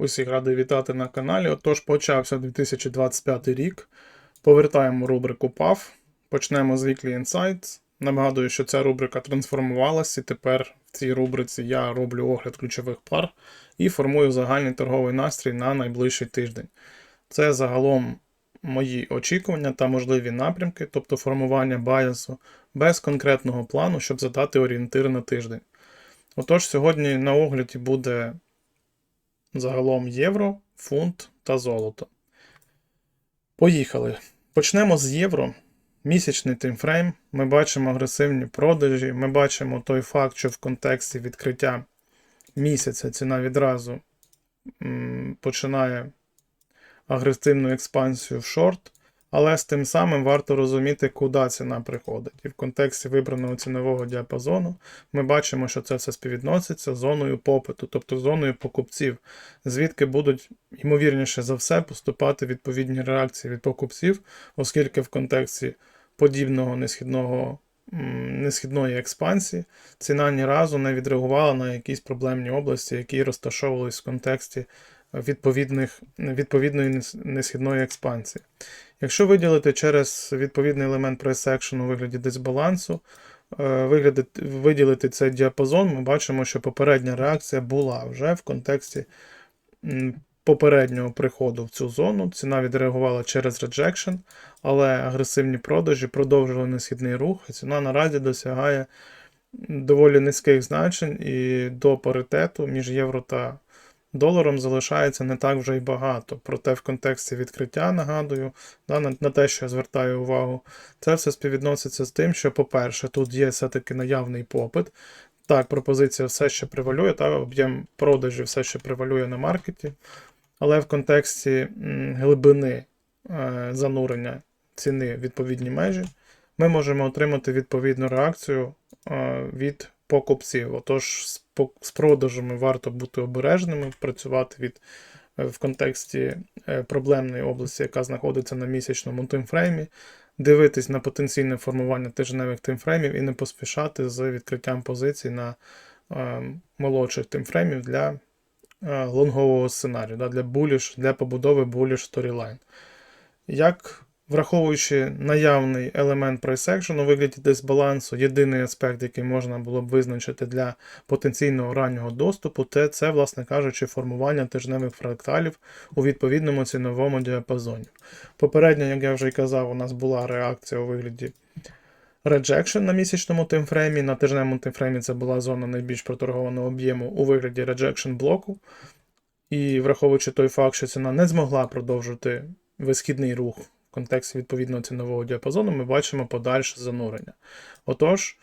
Усіх радий вітати на каналі. Отож, почався 2025 рік. Повертаємо рубрику PAF. Почнемо з Weekly Insights. Нагадую, що ця рубрика трансформувалася, і тепер в цій рубриці я роблю огляд ключових пар і формую загальний торговий настрій на найближчий тиждень. Це загалом мої очікування та можливі напрямки, тобто формування баясу без конкретного плану, щоб задати орієнтир на тиждень. Отож, сьогодні на огляді буде загалом євро, фунт та золото. Поїхали. Почнемо з євро. Місячний таймфрейм. Ми бачимо агресивні продажі. Ми бачимо той факт, що в контексті відкриття місяця ціна відразу починає агресивну експансію в шорт. Але з тим самим варто розуміти, куди ціна приходить. І в контексті вибраного цінового діапазону ми бачимо, що це все співвідноситься з зоною попиту, тобто зоною покупців, звідки будуть, ймовірніше за все, поступати відповідні реакції від покупців, оскільки в контексті подібного несхідного, несхідної експансії ціна ні разу не відреагувала на якісь проблемні області, які розташовувались в контексті відповідних, відповідної несхідної експансії. Якщо виділити через відповідний елемент прайс-екшену у вигляді дисбалансу, е, виділити цей діапазон, ми бачимо, що попередня реакція була вже в контексті попереднього приходу в цю зону. Ціна відреагувала через rejection, але агресивні продажі продовжили несхідний рух, і ціна наразі досягає доволі низьких значень і до паритету між євро та доларом залишається не так вже й багато. Проте в контексті відкриття, нагадую, да, на, те, що я звертаю увагу, це все співвідноситься з тим, що, по-перше, тут є все-таки наявний попит. Так, пропозиція все ще превалює, та об'єм продажів все ще превалює на маркеті, але в контексті глибини е, занурення ціни в відповідні межі, ми можемо отримати відповідну реакцію е, від покупців. Отож, з, продажами варто бути обережними, працювати від, е, в контексті е, проблемної області, яка знаходиться на місячному таймфреймі, дивитись на потенційне формування тижневих таймфреймів і не поспішати з відкриттям позицій на е, молодших таймфреймів для е, лонгового сценарію, да, для буліш, для побудови буліш сторілайн. Як враховуючи наявний елемент прайс-екшену у вигляді дисбалансу, єдиний аспект, який можна було б визначити для потенційного раннього доступу, це, це, власне кажучи, формування тижневих фракталів у відповідному ціновому діапазоні. Попередньо, як я вже й казав, у нас була реакція у вигляді rejection на місячному таймфреймі. На тижневому таймфреймі це була зона найбільш проторгованого об'єму у вигляді rejection блоку. І враховуючи той факт, що ціна не змогла продовжити висхідний рух в контексті відповідного цінового діапазону, ми бачимо подальше занурення. Отож,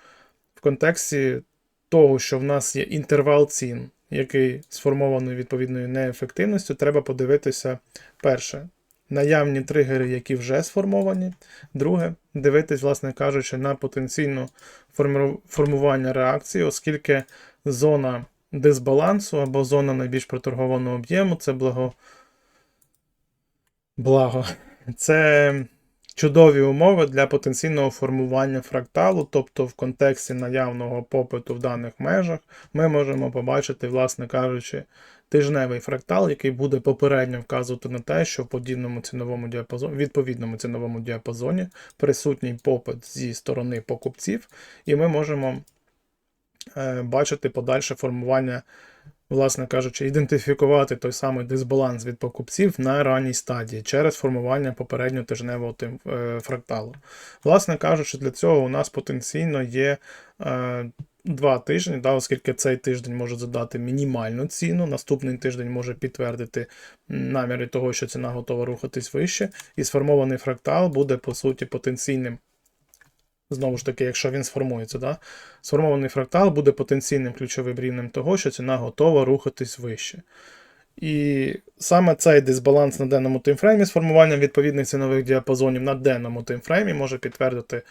в контексті того, що в нас є інтервал цін, який сформований відповідною неефективністю, треба подивитися перше. Наявні тригери, які вже сформовані. Друге, дивитись, власне кажучи, на потенційне формування реакції, оскільки зона дисбалансу або зона найбільш проторгованого об'єму це благо. Благо. Це чудові умови для потенційного формування фракталу, тобто в контексті наявного попиту в даних межах, ми можемо побачити, власне кажучи, тижневий фрактал, який буде попередньо вказувати на те, що в подібному ціновому діапазоні, відповідному ціновому діапазоні присутній попит зі сторони покупців, і ми можемо е, бачити подальше формування, власне кажучи, ідентифікувати той самий дисбаланс від покупців на ранній стадії через формування попередньо тижневого е, фракталу. Власне кажучи, для цього у нас потенційно є е, два тижні, да, оскільки цей тиждень може задати мінімальну ціну, наступний тиждень може підтвердити наміри того, що ціна готова рухатись вище, і сформований фрактал буде по суті потенційним. Знову ж таки, якщо він сформується, да? сформований фрактал буде потенційним ключовим рівнем того, що ціна готова рухатись вище. І саме цей дисбаланс на денному таймфреймі з формуванням відповідних цінових діапазонів на денному таймфреймі може підтвердити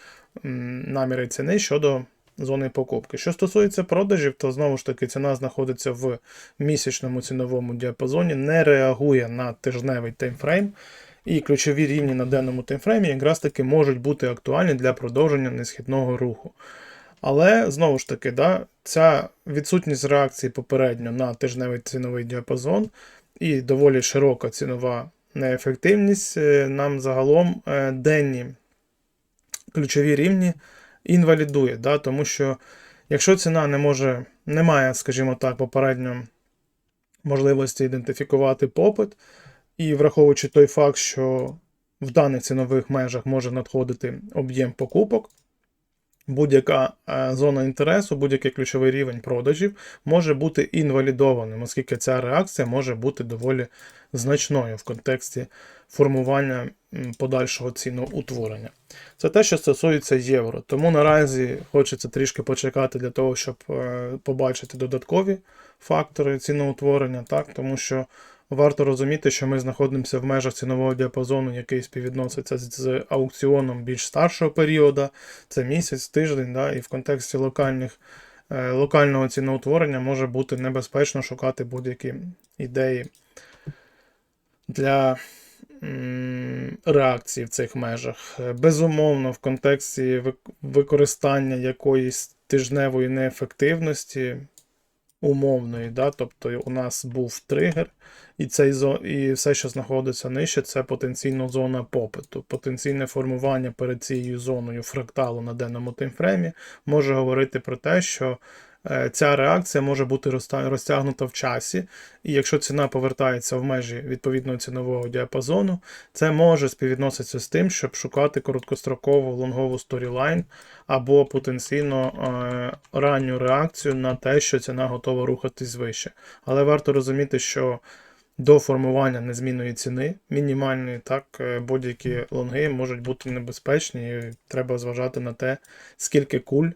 наміри ціни щодо зони покупки. Що стосується продажів, то знову ж таки ціна знаходиться в місячному ціновому діапазоні, не реагує на тижневий таймфрейм. І ключові рівні на денному таймфреймі якраз таки можуть бути актуальні для продовження несхідного руху. Але знову ж таки, да, ця відсутність реакції попередньо на тижневий ціновий діапазон і доволі широка цінова неефективність, е, нам загалом е, денні ключові рівні інвалідує, да? тому що якщо ціна не може, не має, скажімо так, попередньо можливості ідентифікувати попит, і враховуючи той факт, що в даних цінових межах може надходити об'єм покупок, будь-яка е, зона інтересу, будь-який ключовий рівень продажів може бути інвалідованим, оскільки ця реакція може бути доволі значною в контексті формування подальшого ціноутворення. Це те, що стосується євро. Тому наразі хочеться трішки почекати для того, щоб е, побачити додаткові фактори ціноутворення, так? тому що варто розуміти, що ми знаходимося в межах цінового діапазону, який співвідноситься з- аукціоном більш старшого періоду, це місяць, тиждень, да? і в контексті локальних, е, локального ціноутворення може бути небезпечно шукати будь-які ідеї для реакції в цих межах. Е, Безумовно, в контексті вик- використання якоїсь тижневої неефективності, умовної, да? тобто у нас був тригер, і, цей і все, що знаходиться нижче, це потенційно зона попиту. Потенційне формування перед цією зоною фракталу на денному таймфреймі може говорити про те, що ця реакція може бути розтягнута в часі, і якщо ціна повертається в межі відповідного цінового діапазону, це може співвідноситися з тим, щоб шукати короткострокову лонгову сторілайн або потенційно е, ранню реакцію на те, що ціна готова рухатись вище. Але варто розуміти, що до формування незмінної ціни, мінімальної, так, е, будь-які лонги можуть бути небезпечні, і треба зважати на те, скільки куль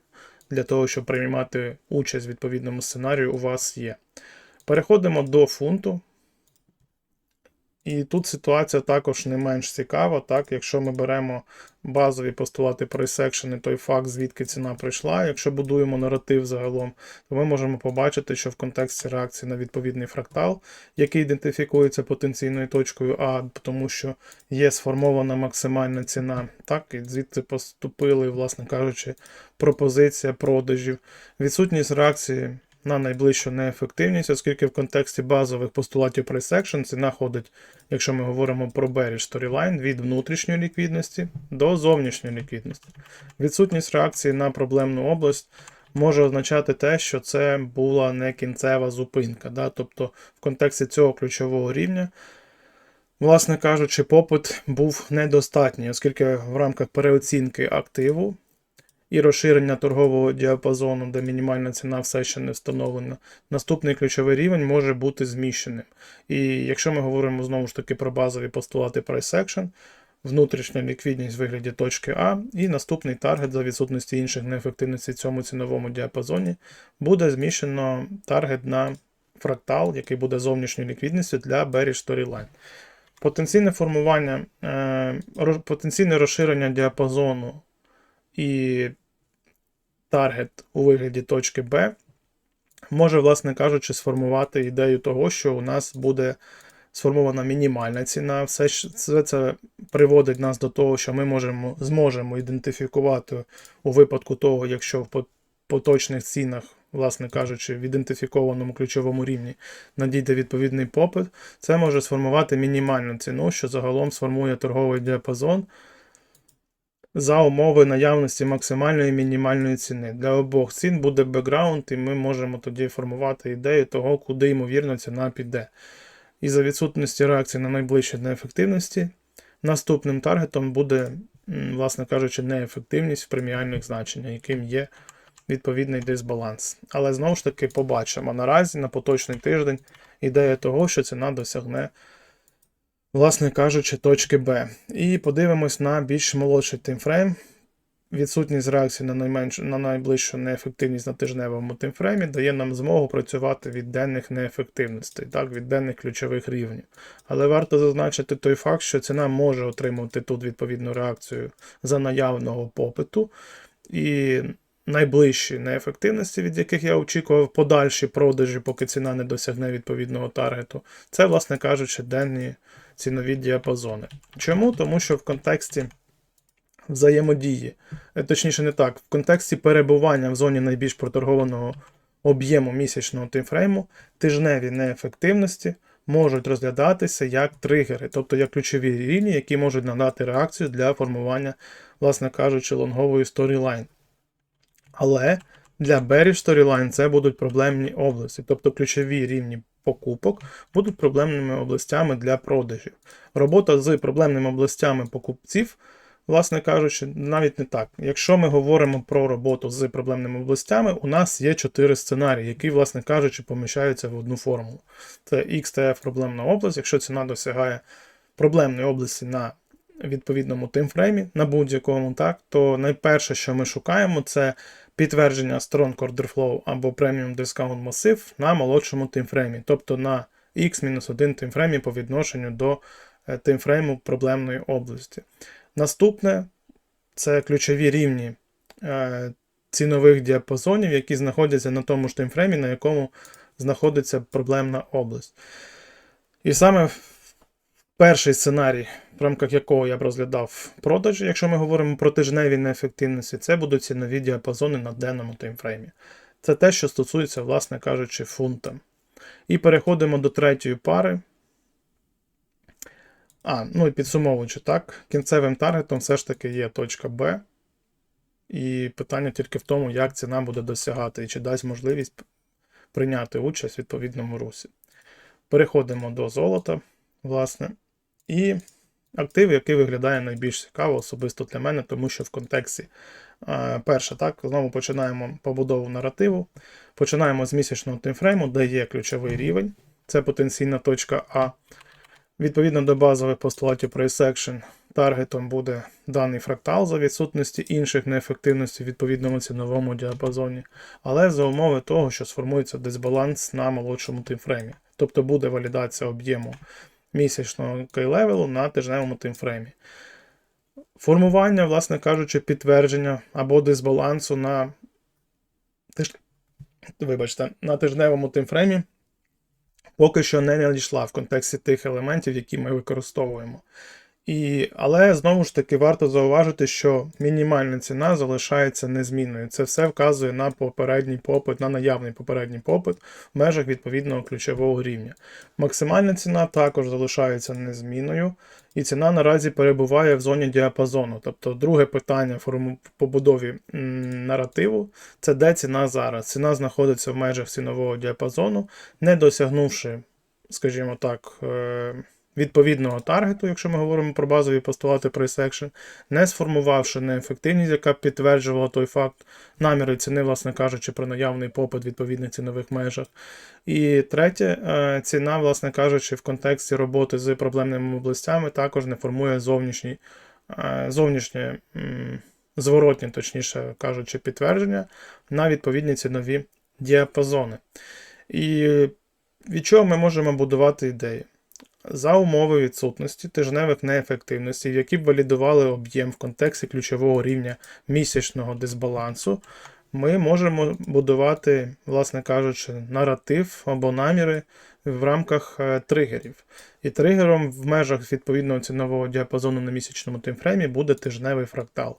для того, щоб приймати участь в відповідному сценарію, у вас є. Переходимо до фунту. І тут ситуація також не менш цікава, так, якщо ми беремо базові постулати прайсекшени, той факт, звідки ціна прийшла. Якщо будуємо наратив загалом, то ми можемо побачити, що в контексті реакції на відповідний фрактал, який ідентифікується потенційною точкою А, тому що є сформована максимальна ціна, так, і звідти поступили, власне кажучи, пропозиція продажів, відсутність реакції. На найближчу неефективність, оскільки в контексті базових постулатів price action ціна ходить, якщо ми говоримо про bearish storyline, від внутрішньої ліквідності до зовнішньої ліквідності. Відсутність реакції на проблемну область може означати те, що це була не кінцева зупинка. Да? Тобто в контексті цього ключового рівня, власне кажучи, попит був недостатній, оскільки в рамках переоцінки активу і розширення торгового діапазону, де мінімальна ціна все ще не встановлена, наступний ключовий рівень може бути зміщеним. І якщо ми говоримо знову ж таки про базові постулати price action, внутрішня ліквідність в вигляді точки А, і наступний таргет за відсутності інших неефективностей в цьому ціновому діапазоні буде зміщено таргет на фрактал, який буде зовнішньою ліквідністю для bearish storyline. Потенційне формування, е, потенційне розширення діапазону і таргет у вигляді точки Б може, власне кажучи, сформувати ідею того, що у нас буде сформована мінімальна ціна. Все, ж- це приводить нас до того, що ми можемо, зможемо ідентифікувати у випадку того, якщо в поточних цінах, власне кажучи, в ідентифікованому ключовому рівні надійде відповідний попит, це може сформувати мінімальну ціну, що загалом сформує торговий діапазон за умови наявності максимальної і мінімальної ціни. Для обох цін буде бекграунд, і ми можемо тоді формувати ідею того, куди ймовірно ціна піде. І за відсутності реакції на найближчі неефективності, наступним таргетом буде, власне кажучи, неефективність в преміальних значеннях, яким є відповідний дисбаланс. Але знову ж таки побачимо наразі на поточний тиждень ідея того, що ціна досягне власне кажучи, точки Б. І подивимось на більш молодший таймфрейм. Відсутність реакції на найменшу на найближчу неефективність на тижневому таймфреймі дає нам змогу працювати від денних неефективностей, так, від денних ключових рівнів. Але варто зазначити той факт, що ціна може отримувати тут відповідну реакцію за наявного попиту. І найближчі неефективності, від яких я очікував подальші продажі, поки ціна не досягне відповідного таргету, це, власне кажучи, денні цінові діапазони. Чому? Тому що в контексті взаємодії, е, точніше, не так, в контексті перебування в зоні найбільш проторгованого об'єму місячного таймфрейму, тижневі неефективності можуть розглядатися як тригери, тобто як ключові рівні, які можуть надати реакцію для формування, власне кажучи, лонгової сторілайн. Але для bearish storyline це будуть проблемні області, тобто ключові рівні покупок будуть проблемними областями для продажів. Робота з проблемними областями покупців, власне кажучи, навіть не так. Якщо ми говоримо про роботу з проблемними областями, у нас є чотири сценарії, які, власне кажучи, поміщаються в одну формулу. Це XTF проблемна область, якщо ціна досягає проблемної області на відповідному таймфреймі, на будь-якому, так, то найперше, що ми шукаємо, це підтвердження Strong Order Flow або Premium Discount масив на молодшому таймфреймі, тобто на X-1 таймфреймі по відношенню до е, таймфрейму проблемної області. Наступне це ключові рівні е, цінових діапазонів, які знаходяться на тому ж таймфреймі, на якому знаходиться проблемна область. І саме перший сценарій, в рамках якого я б розглядав продажі, якщо ми говоримо про тижневі неефективності, це будуть цінові діапазони на денному таймфреймі. Це те, що стосується, власне кажучи, фунта. І переходимо до третьої пари. А, ну і підсумовуючи, так, кінцевим таргетом все ж таки є точка Б. І питання тільки в тому, як ціна буде досягати і чи дасть можливість прийняти участь в відповідному русі. Переходимо до золота, власне. І актив, який виглядає найбільш цікаво, особисто для мене, тому що в контексті е, перше, так, знову починаємо побудову наративу. Починаємо з місячного таймфрейму, де є ключовий рівень. Це потенційна точка А. Відповідно до базових постулатів Price Action, таргетом буде даний фрактал за відсутності інших неефективностей в відповідному ціновому діапазоні, але за умови того, що сформується дисбаланс на молодшому таймфреймі. Тобто буде валідація об'єму місячного кей-левелу на тижневому таймфреймі. Формування, власне кажучи, підтвердження або дисбалансу на тиж... Вибачте, на тижневому таймфреймі поки що не надійшла в контексті тих елементів, які ми використовуємо. І, Але знову ж таки варто зауважити, що мінімальна ціна залишається незмінною. Це все вказує на попередній попит, на наявний попередній попит в межах відповідного ключового рівня. Максимальна ціна також залишається незмінною, і ціна наразі перебуває в зоні діапазону. Тобто, друге питання в побудові наративу це де ціна зараз. Ціна знаходиться в межах цінового діапазону, не досягнувши, скажімо так, е, відповідного таргету, якщо ми говоримо про базові постулати Price Action, не сформувавши неефективність, яка підтверджувала той факт, наміри ціни, власне кажучи, про наявний попит в відповідних цінових межах. І третє, е, ціна, власне кажучи, в контексті роботи з проблемними областями також не формує зовнішній, е, зовнішнє зворотні, точніше кажучи, підтвердження на відповідні цінові діапазони. І від чого ми можемо будувати ідеї? За умови відсутності тижневих неефективностей, які б валідували об'єм в контексті ключового рівня місячного дисбалансу, ми можемо будувати, власне кажучи, наратив або наміри в рамках е, тригерів. І тригером в межах відповідного цінового діапазону на місячному таймфреймі буде тижневий фрактал.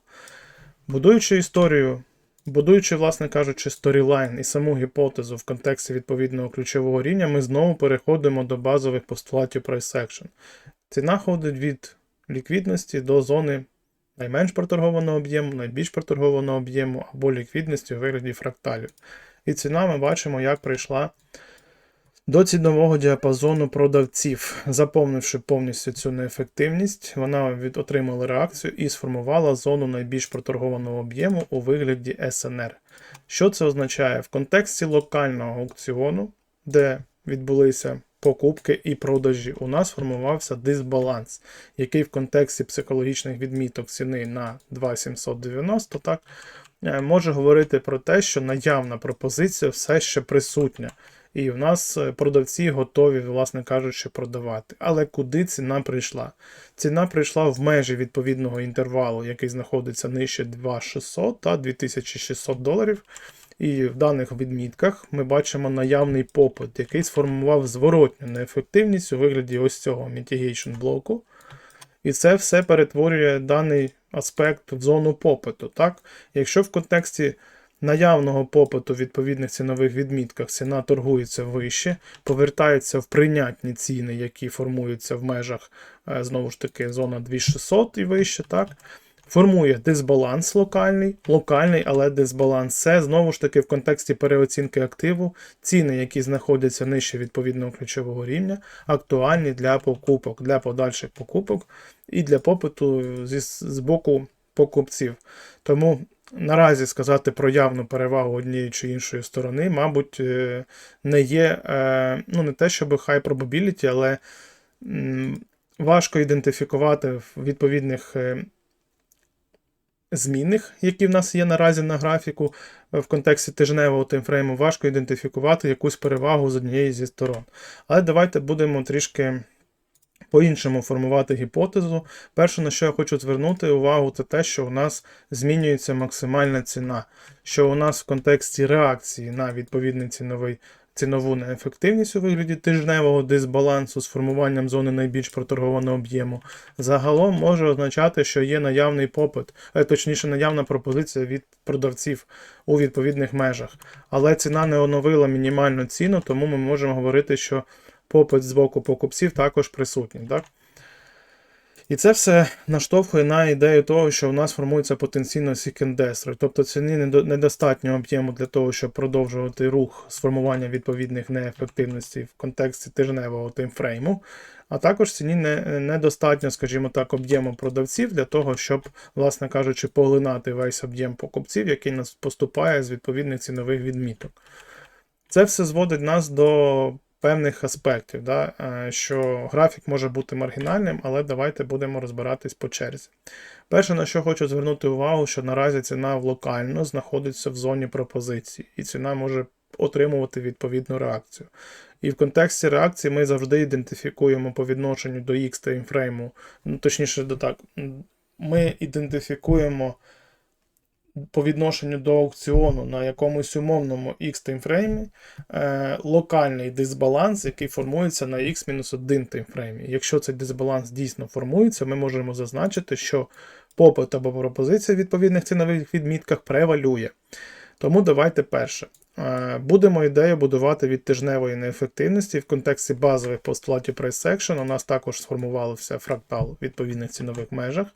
Будуючи історію Будуючи, власне кажучи, сторілайн і саму гіпотезу в контексті відповідного ключового рівня, ми знову переходимо до базових постулатів price action. Ціна ходить від ліквідності до зони найменш проторгованого об'єму, найбільш проторгованого об'єму або ліквідності у вигляді фракталів. І ціна ми бачимо, як прийшла до цінового діапазону продавців, заповнивши повністю цю неефективність, вона від отримала реакцію і сформувала зону найбільш проторгованого об'єму у вигляді СНР. Що це означає? В контексті локального аукціону, де відбулися покупки і продажі, у нас формувався дисбаланс, який в контексті психологічних відміток ціни на 2,790 так, е, може говорити про те, що наявна пропозиція все ще присутня. І в нас е, продавці готові, власне кажучи, продавати. Але куди ціна прийшла? Ціна прийшла в межі відповідного інтервалу, який знаходиться нижче 2600 та 2600 доларів. І в даних відмітках ми бачимо наявний попит, який сформував зворотню неефективність у вигляді ось цього mitigation блоку. І це все перетворює даний аспект в зону попиту. Так? Якщо в контексті наявного попиту в відповідних цінових відмітках ціна торгується вище, повертається в прийнятні ціни, які формуються в межах, е, знову ж таки, зона 2600 і вище, так? Формує дисбаланс локальний, локальний, але дисбаланс. Це знову ж таки в контексті переоцінки активу, ціни, які знаходяться нижче відповідного ключового рівня, актуальні для покупок, для подальших покупок і для попиту зі, з боку покупців. Тому наразі сказати про явну перевагу однієї чи іншої сторони, мабуть, е, не є е, ну, не те, щоб high probability, але важко ідентифікувати в відповідних. е, Змінних, які в нас є наразі на графіку в контексті тижневого таймфрейму, важко ідентифікувати якусь перевагу з однієї зі сторон. Але давайте будемо трішки по-іншому формувати гіпотезу. Перше, на що я хочу звернути увагу, це те, що у нас змінюється максимальна ціна, що у нас в контексті реакції на відповідний ціновий. Цінову неефективність у вигляді тижневого дисбалансу з формуванням зони найбільш проторгованого об'єму загалом може означати, що є наявний попит, е, точніше, наявна пропозиція від продавців у відповідних межах. Але ціна не оновила мінімальну ціну, тому ми можемо говорити, що попит з боку покупців також присутній. Так? І це все наштовхує на ідею того, що в нас формується потенційно сікендестри, тобто недо- недостатньо об'єму для того, щоб продовжувати рух з формування відповідних неефективностей в контексті тижневого таймфрейму, а також ціні не, недостатньо, скажімо так, об'єму продавців для того, щоб, власне кажучи, поглинати весь об'єм покупців, який нас поступає з відповідних цінових відміток. Це все зводить нас до певних аспектів, да? е, що графік може бути маргінальним, але давайте будемо розбиратись по черзі. Перше, на що хочу звернути увагу, що наразі ціна локально знаходиться в зоні пропозиції, і ціна може отримувати відповідну реакцію. І в контексті реакції ми завжди ідентифікуємо по відношенню до X таймфрейму, ну точніше, до так, ми ідентифікуємо по відношенню до аукціону на якомусь умовному X таймфреймі е, локальний дисбаланс, який формується на X-1 таймфреймі. Якщо цей дисбаланс дійсно формується, ми можемо зазначити, що попит або пропозиція в відповідних цінових відмітках превалює. Тому давайте перше. Е, Будемо ідею будувати від тижневої неефективності в контексті базових постулатів Price Section. У нас також сформувався фрактал в відповідних цінових межах.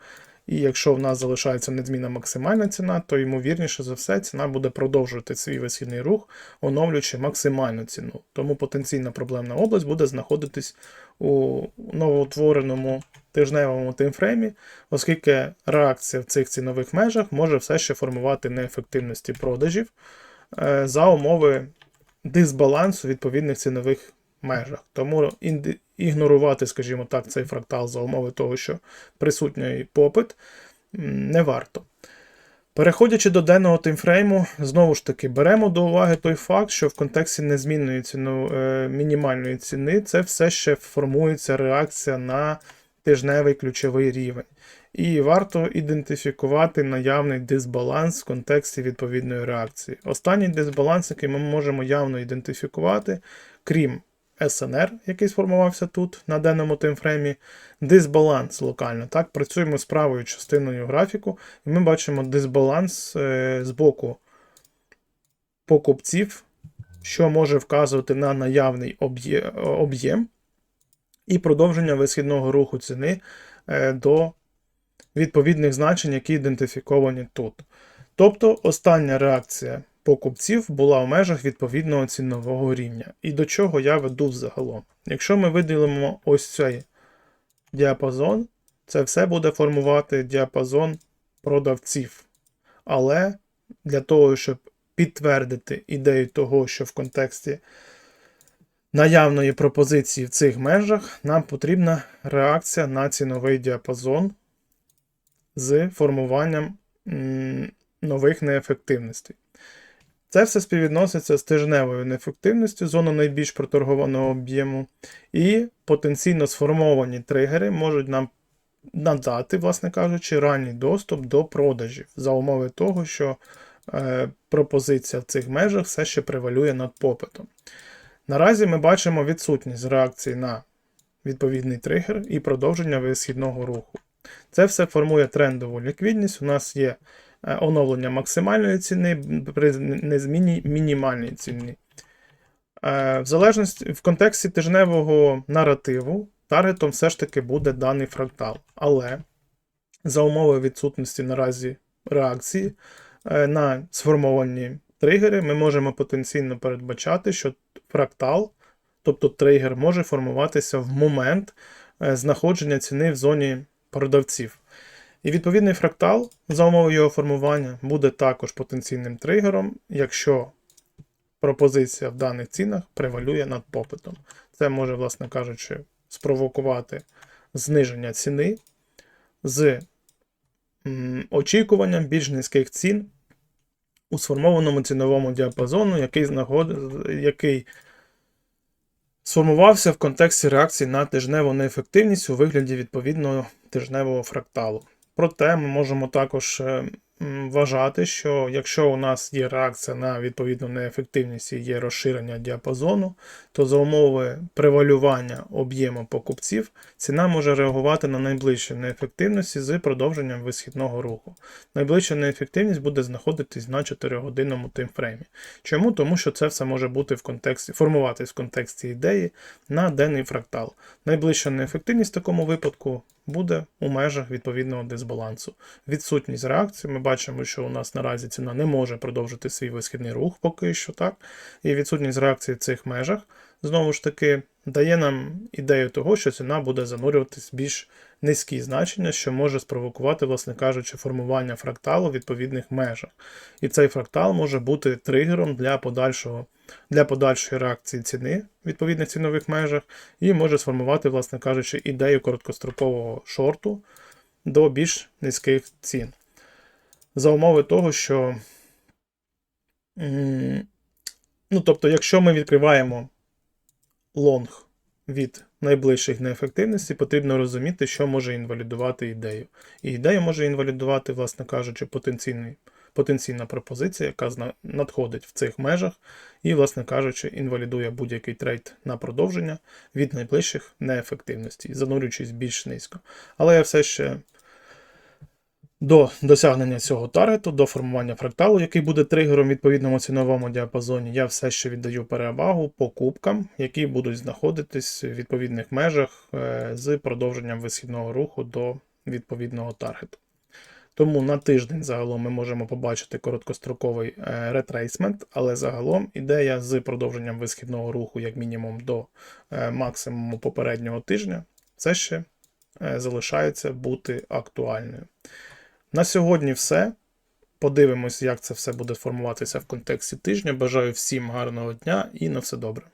І якщо в нас залишається незмінна максимальна ціна, то ймовірніше за все ціна буде продовжувати свій висхідний рух, оновлюючи максимальну ціну. Тому потенційна проблемна область буде знаходитись у новоутвореному тижневому таймфреймі, оскільки реакція в цих цінових межах може все ще формувати неефективності продажів е, за умови дисбалансу відповідних цінових межах. Тому інди- ігнорувати, скажімо так, цей фрактал за умови того, що присутній попит, не варто. Переходячи до денного таймфрейму, знову ж таки, беремо до уваги той факт, що в контексті незмінної ціну, е, мінімальної ціни це все ще формується реакція на тижневий ключовий рівень. І варто ідентифікувати наявний дисбаланс в контексті відповідної реакції. Останній дисбаланс, який ми можемо явно ідентифікувати, крім СНР, який сформувався тут на денному таймфреймі, дисбаланс локально. Так, працюємо з правою частиною графіку, і ми бачимо дисбаланс е, з боку покупців, що може вказувати на наявний об'єм і продовження висхідного руху ціни е, до відповідних значень, які ідентифіковані тут. Тобто остання реакція покупців була в межах відповідного цінового рівня. І до чого я веду взагалом. Якщо ми виділимо ось цей діапазон, це все буде формувати діапазон продавців. Але для того, щоб підтвердити ідею того, що в контексті наявної пропозиції в цих межах, нам потрібна реакція на ціновий діапазон з формуванням нових неефективностей. Це все співвідноситься з тижневою неефективністю, зону найбільш проторгованого об'єму, і потенційно сформовані тригери можуть нам надати, власне кажучи, ранній доступ до продажів за умови того, що е, пропозиція в цих межах все ще превалює над попитом. Наразі ми бачимо відсутність реакції на відповідний тригер і продовження висхідного руху. Це все формує трендову ліквідність. У нас є оновлення максимальної ціни при незмінній мінімальній ціні. Е, В залежності в контексті тижневого наративу таргетом все ж таки буде даний фрактал. Але за умови відсутності наразі реакції е, на сформовані тригери, ми можемо потенційно передбачати, що фрактал, тобто тригер, може формуватися в момент е, знаходження ціни в зоні продавців. І відповідний фрактал, за умови його формування, буде також потенційним тригером, якщо пропозиція в даних цінах превалює над попитом. Це може, власне кажучи, спровокувати зниження ціни з очікуванням більш низьких цін у сформованому ціновому діапазону, який, знаход... який сформувався в контексті реакції на тижневу неефективність у вигляді відповідного тижневого фракталу. Проте ми можемо також е, вважати, що якщо у нас є реакція на відповідну неефективність і є розширення діапазону, то за умови превалювання об'єму покупців ціна може реагувати на найближчі неефективності з продовженням висхідного руху. Найближча неефективність буде знаходитись на 4-годинному таймфреймі. Чому? Тому що це все може бути в контексті, формуватись в контексті ідеї на денний фрактал. Найближча неефективність в такому випадку буде у межах відповідного дисбалансу. Відсутність реакції. Ми бачимо, що у нас наразі ціна не може продовжити свій висхідний рух поки що так. І відсутність реакції в цих межах знову ж таки дає нам ідею того, що ціна буде занурюватись в більш низькі значення, що може спровокувати, власне кажучи, формування фракталу в відповідних межах. І цей фрактал може бути тригером для подальшого. Для подальшої реакції ціни в відповідних цінових межах, і може сформувати, власне кажучи, ідею короткострокового шорту до більш низьких цін. За умови того, що. Ну, тобто, якщо ми відкриваємо лонг від найближчих неефективності, потрібно розуміти, що може інвалідувати ідею. І ідею може інвалідувати, власне кажучи, потенційний, потенційна пропозиція, яка надходить в цих межах, і, власне кажучи, інвалідує будь-який трейд на продовження від найближчих неефективностей, занурюючись більш низько. Але я все ще до досягнення цього таргету, до формування фракталу, який буде тригером в відповідному ціновому діапазоні, я все ще віддаю перевагу покупкам, які будуть знаходитись в відповідних межах е, з продовженням висхідного руху до відповідного таргету. Тому на тиждень загалом ми можемо побачити короткостроковий е, ретрейсмент, але загалом ідея з продовженням висхідного руху, як мінімум, до е, максимуму попереднього тижня, все ще залишається бути актуальною. На сьогодні все. Подивимось, як це все буде формуватися в контексті тижня. Бажаю всім гарного дня і на все добре.